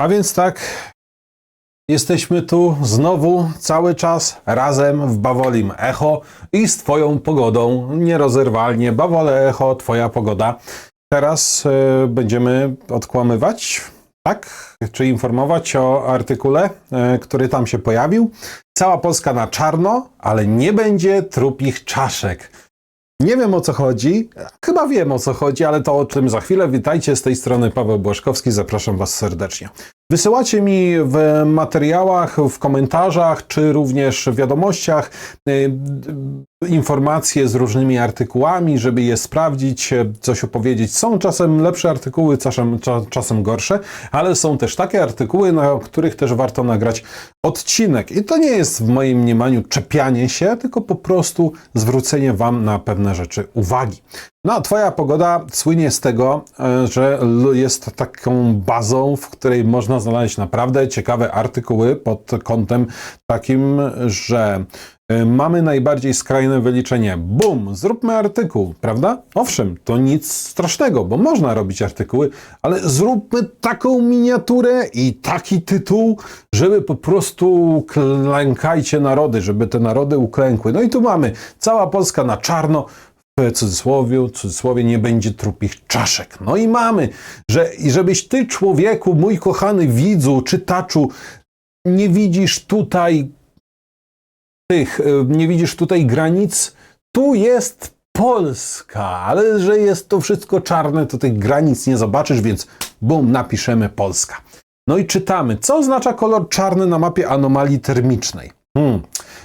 A więc tak, jesteśmy tu znowu cały czas razem w Bawolim Echo i z Twoją pogodą nierozerwalnie. Bawole Echo, Twoja pogoda. Teraz e, będziemy odkłamywać, tak? Czy informować o artykule, e, który tam się pojawił. Cała Polska na czarno, ale nie będzie trupich czaszek. Nie wiem o co chodzi. Chyba wiem o co chodzi, ale to o tym za chwilę. Witajcie z tej strony Paweł Błaszkowski. Zapraszam Was serdecznie. Wysyłacie mi w materiałach, w komentarzach, czy również w wiadomościach y, informacje z różnymi artykułami, żeby je sprawdzić, e, coś opowiedzieć. Są czasem lepsze artykuły, czasem, cza- czasem gorsze, ale są też takie artykuły, na których też warto nagrać odcinek. I to nie jest w moim mniemaniu czepianie się, tylko po prostu zwrócenie Wam na pewne rzeczy uwagi. No, Twoja pogoda słynie z tego, e, że jest taką bazą, w której można znaleźć naprawdę ciekawe artykuły pod kątem takim, że mamy najbardziej skrajne wyliczenie. Bum, zróbmy artykuł, prawda? Owszem, to nic strasznego, bo można robić artykuły, ale zróbmy taką miniaturę i taki tytuł, żeby po prostu klękajcie narody, żeby te narody uklękły. No i tu mamy cała Polska na czarno, w cudzysłowie, cudzysłowie nie będzie trupich czaszek. No i mamy, że i żebyś ty człowieku, mój kochany widzu, czytaczu, nie widzisz tutaj tych, e, nie widzisz tutaj granic, tu jest Polska, ale że jest to wszystko czarne, to tych granic nie zobaczysz, więc bum, napiszemy Polska. No i czytamy, co oznacza kolor czarny na mapie anomalii termicznej. Hmm.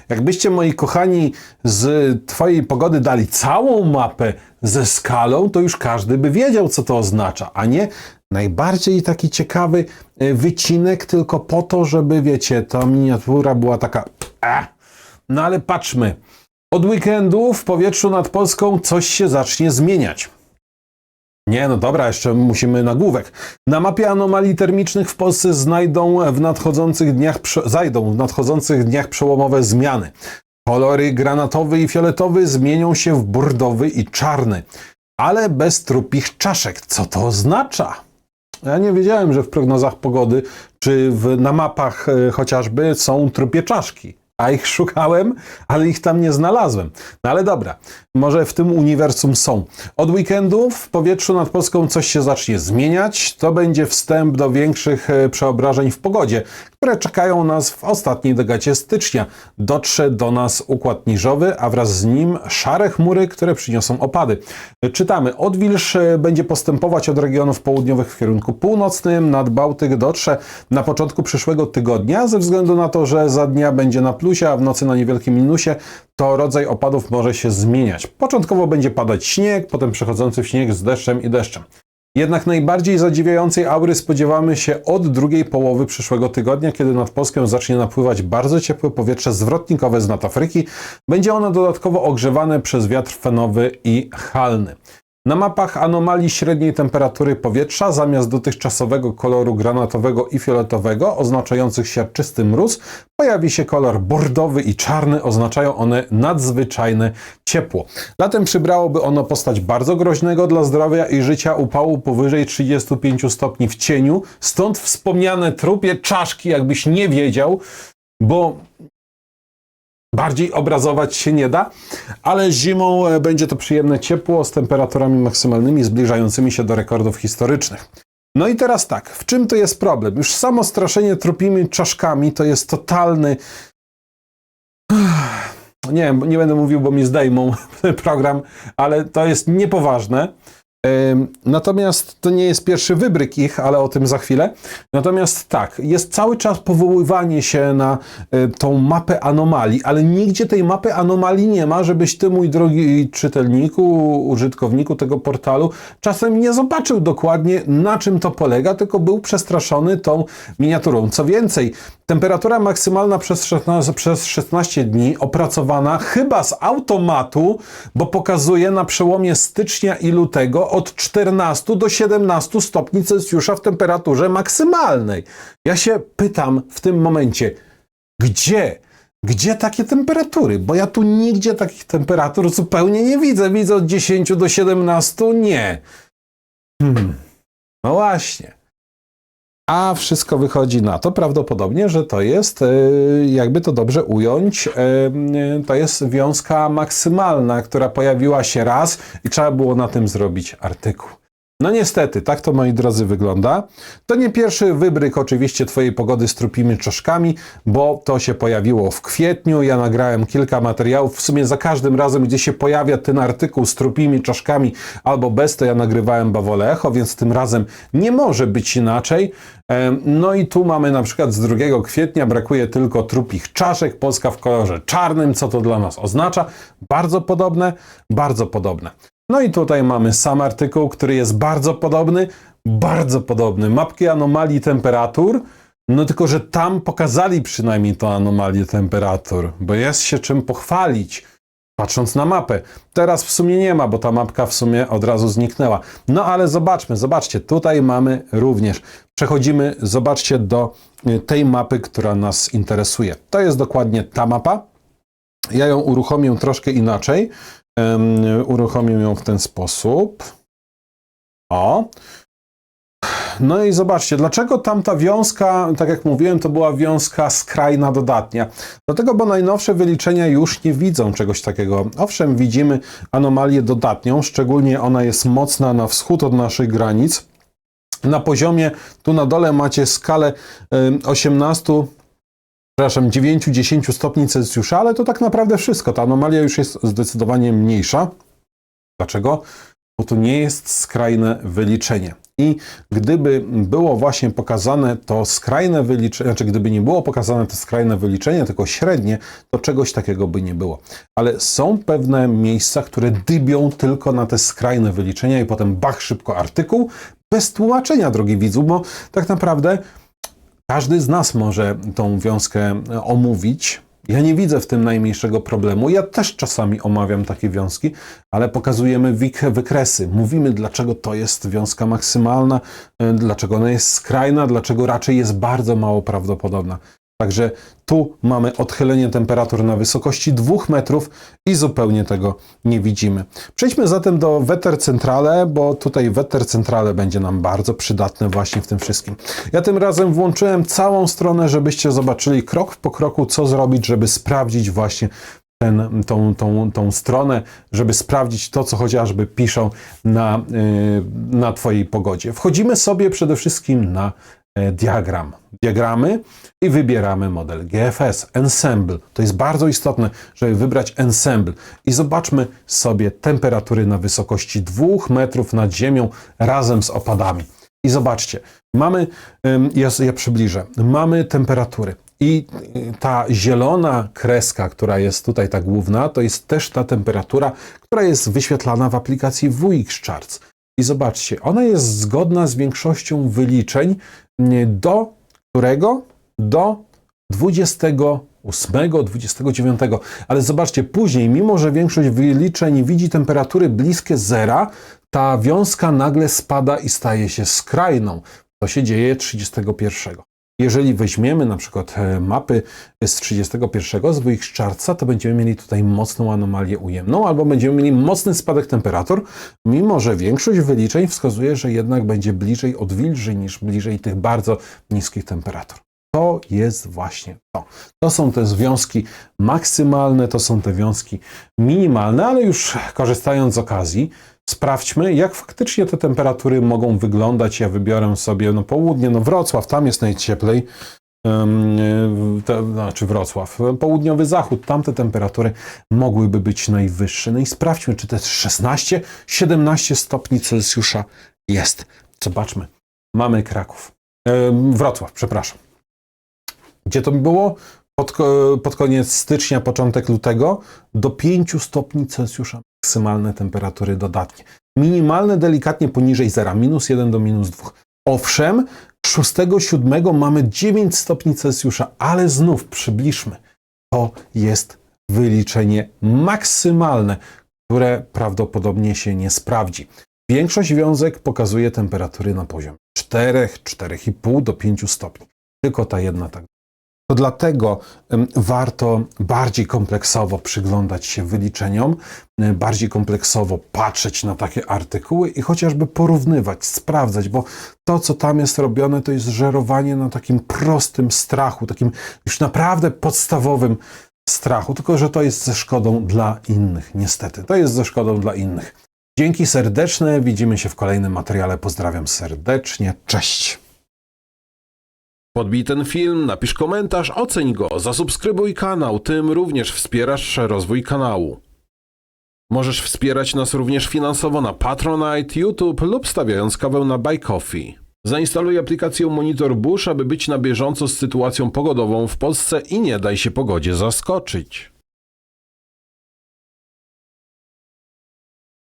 Jakbyście, moi kochani, z Twojej pogody dali całą mapę ze skalą, to już każdy by wiedział, co to oznacza, a nie najbardziej taki ciekawy e, wycinek tylko po to, żeby, wiecie, ta miniatura była taka. E. No ale patrzmy. Od weekendu w powietrzu nad Polską coś się zacznie zmieniać. Nie, no dobra, jeszcze musimy nagłówek. Na mapie anomalii termicznych w Polsce znajdą w nadchodzących dniach, zajdą w nadchodzących dniach przełomowe zmiany. Kolory granatowy i fioletowy zmienią się w burdowy i czarny, ale bez trupich czaszek. Co to oznacza? Ja nie wiedziałem, że w prognozach pogody czy w, na mapach e, chociażby są trupie czaszki. A ich szukałem, ale ich tam nie znalazłem. No ale dobra, może w tym uniwersum są. Od weekendu w powietrzu nad Polską coś się zacznie zmieniać. To będzie wstęp do większych e, przeobrażeń w pogodzie, które czekają nas w ostatniej degacie stycznia. Dotrze do nas układ niżowy, a wraz z nim szare chmury, które przyniosą opady. Czytamy, odwilż e, będzie postępować od regionów południowych w kierunku północnym, nad Bałtyk dotrze na początku przyszłego tygodnia, ze względu na to, że za dnia będzie na plusie, a w nocy na niewielkim minusie, to rodzaj opadów może się zmieniać. Początkowo będzie padać śnieg, potem przechodzący w śnieg z deszczem i deszczem. Jednak najbardziej zadziwiającej aury spodziewamy się od drugiej połowy przyszłego tygodnia, kiedy nad Polskę zacznie napływać bardzo ciepłe powietrze zwrotnikowe z Afryki. Będzie ono dodatkowo ogrzewane przez wiatr fenowy i halny. Na mapach anomalii średniej temperatury powietrza zamiast dotychczasowego koloru granatowego i fioletowego oznaczających siarczysty mróz pojawi się kolor bordowy i czarny, oznaczają one nadzwyczajne ciepło. Latem przybrałoby ono postać bardzo groźnego dla zdrowia i życia upału powyżej 35 stopni w cieniu, stąd wspomniane trupie czaszki, jakbyś nie wiedział, bo bardziej obrazować się nie da, ale zimą e, będzie to przyjemne ciepło z temperaturami maksymalnymi zbliżającymi się do rekordów historycznych. No i teraz tak, w czym to jest problem? Już samo straszenie trupimi czaszkami to jest totalny. Nie nie będę mówił, bo mi zdejmą program, ale to jest niepoważne. Natomiast to nie jest pierwszy wybryk ich, ale o tym za chwilę. Natomiast tak, jest cały czas powoływanie się na y, tą mapę anomalii, ale nigdzie tej mapy anomalii nie ma, żebyś ty, mój drogi czytelniku, użytkowniku tego portalu, czasem nie zobaczył dokładnie na czym to polega, tylko był przestraszony tą miniaturą. Co więcej, temperatura maksymalna przez 16, przez 16 dni opracowana chyba z automatu, bo pokazuje na przełomie stycznia i lutego od 14 do 17 stopni Celsjusza w temperaturze maksymalnej. Ja się pytam w tym momencie, gdzie? Gdzie takie temperatury? Bo ja tu nigdzie takich temperatur zupełnie nie widzę. Widzę od 10 do 17? Nie. Hmm. No właśnie. A wszystko wychodzi na to prawdopodobnie, że to jest, e, jakby to dobrze ująć, e, e, to jest wiązka maksymalna, która pojawiła się raz i trzeba było na tym zrobić artykuł. No niestety, tak to moi drodzy wygląda. To nie pierwszy wybryk oczywiście Twojej pogody z trupimi czaszkami, bo to się pojawiło w kwietniu. Ja nagrałem kilka materiałów. W sumie za każdym razem, gdzie się pojawia ten artykuł z trupimi czaszkami albo bez, to ja nagrywałem bawole echo, więc tym razem nie może być inaczej. No i tu mamy na przykład z 2 kwietnia brakuje tylko trupich czaszek, Polska w kolorze czarnym. Co to dla nas oznacza? Bardzo podobne, bardzo podobne. No i tutaj mamy sam artykuł, który jest bardzo podobny, bardzo podobny. Mapki anomalii temperatur, no tylko, że tam pokazali przynajmniej tą anomalię temperatur, bo jest się czym pochwalić, patrząc na mapę. Teraz w sumie nie ma, bo ta mapka w sumie od razu zniknęła. No ale zobaczmy, zobaczcie, tutaj mamy również. Przechodzimy, zobaczcie, do y, tej mapy, która nas interesuje. To jest dokładnie ta mapa. Ja ją uruchomię troszkę inaczej. Em, uruchomię ją w ten sposób. O. No i zobaczcie, dlaczego tamta wiązka, tak jak mówiłem, to była wiązka skrajna dodatnia. Dlatego, bo najnowsze wyliczenia już nie widzą czegoś takiego. Owszem, widzimy anomalię dodatnią, szczególnie ona jest mocna na wschód od naszych granic. Na poziomie, tu na dole macie skalę em, 18 przepraszam, 9-10 stopni Celsjusza, ale to tak naprawdę wszystko. Ta anomalia już jest zdecydowanie mniejsza. Dlaczego? Bo tu nie jest skrajne wyliczenie. I gdyby było właśnie pokazane to skrajne wyliczenie, znaczy gdyby nie było pokazane to skrajne wyliczenie, tylko średnie, to czegoś takiego by nie było. Ale są pewne miejsca, które dybią tylko na te skrajne wyliczenia i potem bach, szybko artykuł, bez tłumaczenia, drogi widzu, bo tak naprawdę każdy z nas może tą wiązkę omówić. Ja nie widzę w tym najmniejszego problemu. Ja też czasami omawiam takie wiązki, ale pokazujemy wykresy. Mówimy, dlaczego to jest wiązka maksymalna, dlaczego ona jest skrajna, dlaczego raczej jest bardzo mało prawdopodobna. Także tu mamy odchylenie temperatur na wysokości 2 metrów i zupełnie tego nie widzimy. Przejdźmy zatem do Wetter Centrale, bo tutaj Wetter Centrale będzie nam bardzo przydatne właśnie w tym wszystkim. Ja tym razem włączyłem całą stronę, żebyście zobaczyli krok po kroku, co zrobić, żeby sprawdzić właśnie ten, tą, tą, tą stronę, żeby sprawdzić to, co chociażby piszą na, yy, na Twojej pogodzie. Wchodzimy sobie przede wszystkim na diagram. Diagramy i wybieramy model GFS, Ensemble. To jest bardzo istotne, żeby wybrać Ensemble. I zobaczmy sobie temperatury na wysokości 2 metrów nad ziemią razem z opadami. I zobaczcie, mamy, ja, ja przybliżę, mamy temperatury. I ta zielona kreska, która jest tutaj ta główna, to jest też ta temperatura, która jest wyświetlana w aplikacji VX Charts. I zobaczcie, ona jest zgodna z większością wyliczeń do którego? Do 28, 29. Ale zobaczcie, później, mimo że większość wyliczeń widzi temperatury bliskie zera, ta wiązka nagle spada i staje się skrajną. To się dzieje 31. Jeżeli weźmiemy na przykład e, mapy z 31 z Chartsa, to będziemy mieli tutaj mocną anomalię ujemną, albo będziemy mieli mocny spadek temperatur, mimo że większość wyliczeń wskazuje, że jednak będzie bliżej odwilży niż bliżej tych bardzo niskich temperatur. To jest właśnie to. To są te związki maksymalne, to są te wiązki minimalne, ale już korzystając z okazji, sprawdźmy, jak faktycznie te temperatury mogą wyglądać. Ja wybiorę sobie no, południe, no Wrocław, tam jest najcieplej. Um, to, znaczy Wrocław, południowy zachód, tamte temperatury mogłyby być najwyższe. No i sprawdźmy, czy to jest 16, 17 stopni Celsjusza jest. Zobaczmy. Mamy Kraków. Wrocław, przepraszam. Gdzie to było? Pod, ko- pod koniec stycznia, początek lutego do 5 stopni Celsjusza maksymalne temperatury dodatnie. Minimalne delikatnie poniżej zera, minus 1 do minus 2. Owszem, 6-7 mamy 9 stopni Celsjusza, ale znów przybliżmy. To jest wyliczenie maksymalne, które prawdopodobnie się nie sprawdzi. Większość wiązek pokazuje temperatury na poziomie 4, 4,5 do 5 stopni. Tylko ta jedna tak To dlatego warto bardziej kompleksowo przyglądać się wyliczeniom, bardziej kompleksowo patrzeć na takie artykuły i chociażby porównywać, sprawdzać, bo to, co tam jest robione, to jest żerowanie na takim prostym strachu, takim już naprawdę podstawowym strachu, tylko że to jest ze szkodą dla innych, niestety. To jest ze szkodą dla innych. Dzięki serdeczne, widzimy się w kolejnym materiale. Pozdrawiam serdecznie, cześć. Podbij ten film, napisz komentarz, oceń go, zasubskrybuj kanał, tym również wspierasz rozwój kanału. Możesz wspierać nas również finansowo na Patronite, YouTube lub stawiając kawę na Buy Coffee. Zainstaluj aplikację Monitor Bush, aby być na bieżąco z sytuacją pogodową w Polsce i nie daj się pogodzie zaskoczyć.